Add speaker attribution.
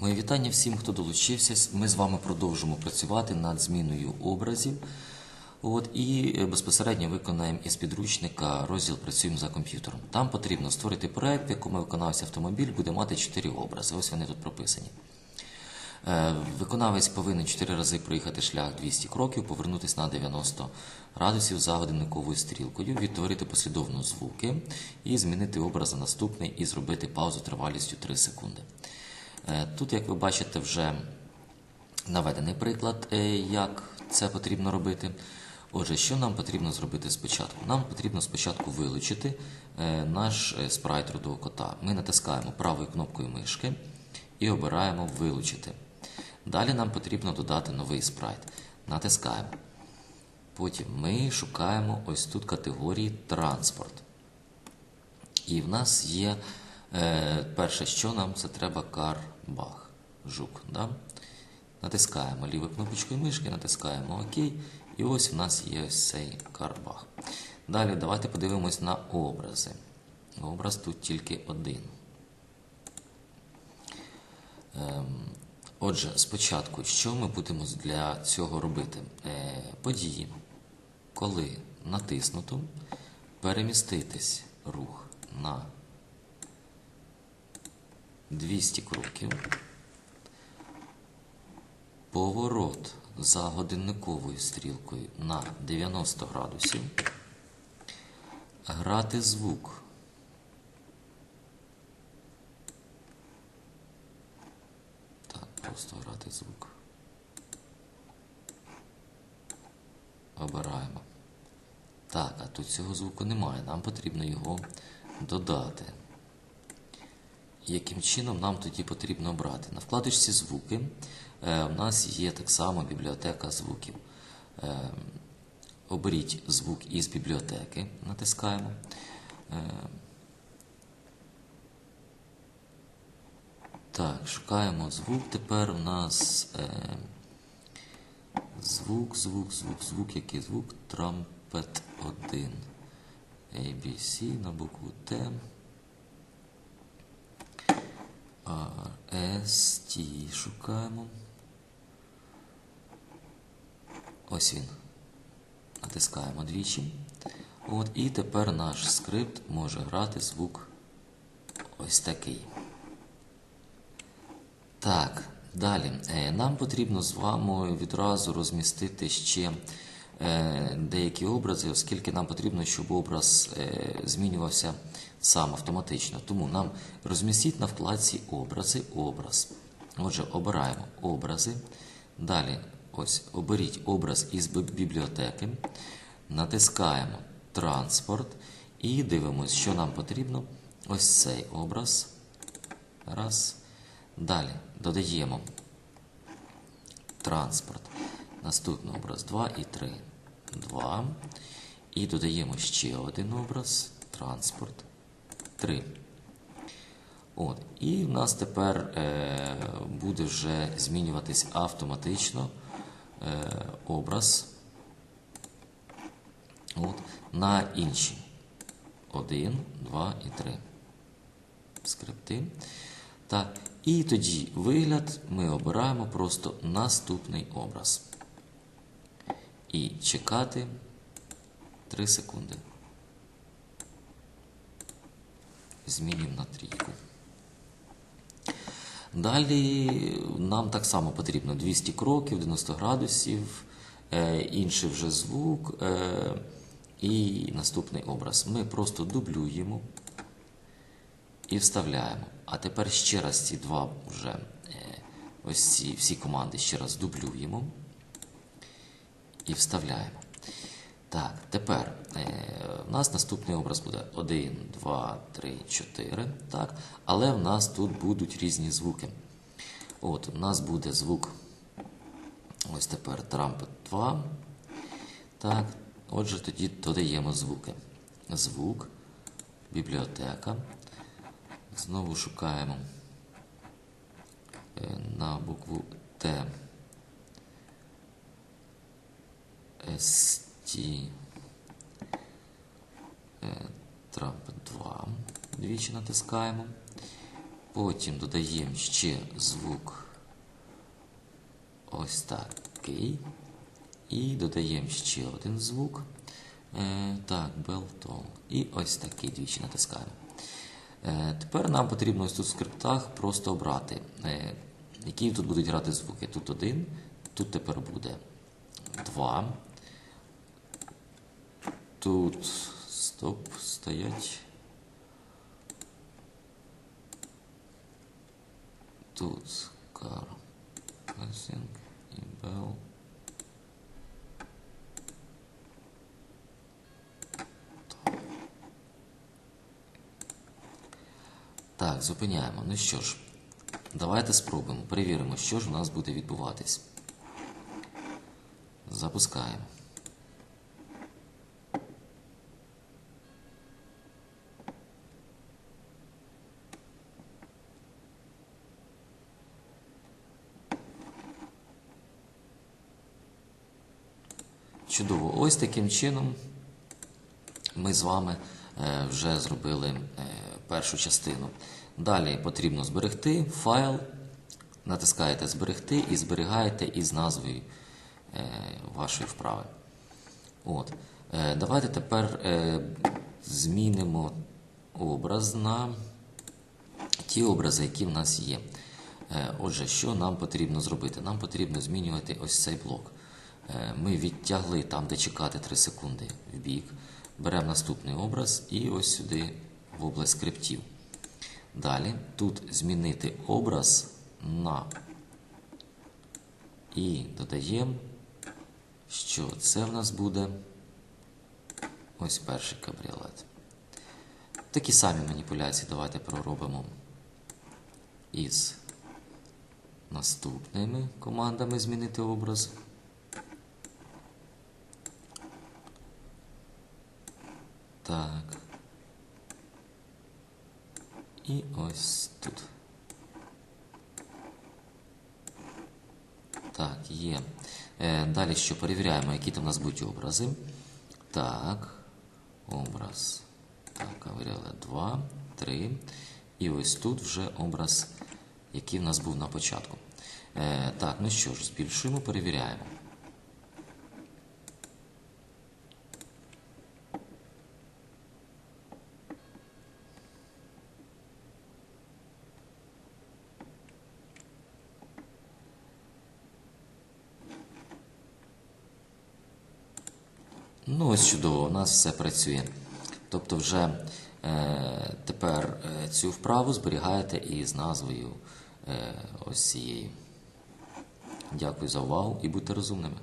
Speaker 1: Моє вітання всім, хто долучився. Ми з вами продовжимо працювати над зміною образів. От, і е, безпосередньо виконаємо із підручника розділ Працюємо за комп'ютером. Там потрібно створити проект, в якому виконався автомобіль, буде мати 4 образи. Ось вони тут прописані. Е, Виконавець повинен 4 рази проїхати шлях 200 кроків, повернутися на 90 градусів за годинниковою стрілкою, відтворити послідовно звуки і змінити образ на наступний і зробити паузу тривалістю 3 секунди. Е, Тут, як ви бачите, вже наведений приклад, е, як це потрібно робити. Отже, що нам потрібно зробити спочатку? Нам потрібно спочатку вилучити е, наш спрайт рудого кота. Ми натискаємо правою кнопкою мишки і обираємо вилучити. Далі нам потрібно додати новий спрайт. Натискаємо. Потім ми шукаємо ось тут категорії транспорт. І в нас є е, перше, що нам це треба карбах. Жук. Да? Натискаємо лівою кнопочкою мишки, натискаємо ОК. І ось в нас є ось цей карбах. Далі давайте подивимось на образи. Образ тут тільки один. Ем, Отже, спочатку, що ми будемо для цього робити? Е, події, коли натиснуто, переміститись рух на 200 кроків, поворот за годинниковою стрілкою на 90 градусів, грати звук. Так, просто грати звук. Обираємо. Так, а тут цього звуку немає. Нам потрібно його додати. Яким чином нам тоді потрібно обрати? На вкладочці звуки е, у нас є так само бібліотека звуків. Е, оберіть звук із бібліотеки, натискаємо. Е, так, шукаємо звук. Тепер у нас е, звук, звук, звук, звук, який звук? Трампет 1. ABC на букву Т. А, ST шукаємо. Ось він. Натискаємо двічі. От, і тепер наш скрипт може грати звук ось такий. Так, далі. Е, Нам потрібно з вами відразу розмістити ще деякі образи, оскільки нам потрібно, щоб образ е, змінювався сам автоматично. Тому нам розмістіть на вкладці образи, образ. Отже, обираємо образи. Далі ось оберіть образ із бібліотеки, натискаємо транспорт і дивимося, що нам потрібно. Ось цей образ. Раз. Далі додаємо транспорт. Наступний образ 2 і 3. 2. І додаємо ще один образ транспорт 3. От. І в нас тепер е, буде вже змінюватись автоматично е, образ от, на інші. 1, 2 і 3. Скрипти. Так. І тоді вигляд ми обираємо просто наступний образ. І чекати 3 секунди. Змінюємо на трійку. Далі нам так само потрібно 200 кроків, 90 градусів, е, інший вже звук е, і наступний образ. Ми просто дублюємо і вставляємо. А тепер ще раз ці два вже е, ось ці всі команди ще раз дублюємо і вставляємо. Так, тепер е, в нас наступний образ буде 1, 2, 3, 4. Так, але в нас тут будуть різні звуки. От, у нас буде звук. Ось тепер трампет 2. Так, отже, тоді додаємо звуки. Звук, бібліотека. Знову шукаємо е, на букву Т. ST Трамп 2. Двічі натискаємо. Потім додаємо ще звук ось такий. І додаємо ще один звук. Е, так, белтон. І ось такий двічі натискаємо. Е, тепер нам потрібно ось тут в скриптах просто обрати, е, які тут будуть грати звуки. Тут один, тут тепер буде два. Тут стоп, стоять. Тут кар, казінг і бел. Так, зупиняємо. Ну що ж, давайте спробуємо, перевіримо, що ж у нас буде відбуватись. Запускаємо. Чудово. Ось таким чином ми з вами е, вже зробили е, першу частину. Далі потрібно зберегти файл, натискаєте зберегти і зберігаєте із назвою е, вашої вправи. От. Давайте тепер змінимо образ на ті образи, які в нас є. Отже, що нам потрібно зробити? Нам потрібно змінювати ось цей блок. Е, Ми відтягли там, де чекати 3 секунди в бік. Беремо наступний образ і ось сюди в область скриптів. Далі тут змінити образ на і додаємо, що це в нас буде ось перший кабріолет. Такі самі маніпуляції давайте проробимо із наступними командами змінити образ. Так. І ось тут. Так, є. Е, далі що перевіряємо, які там у нас будуть образи. Так, образ. Так, говорили 2, 3. І ось тут вже образ, який в нас був на початку. Е, так, ну що ж, збільшуємо, перевіряємо. Ну, ось чудово, у нас все працює. Тобто, вже е, тепер е, цю вправу зберігаєте і з назвою е, ось цією. Дякую за увагу і будьте розумними.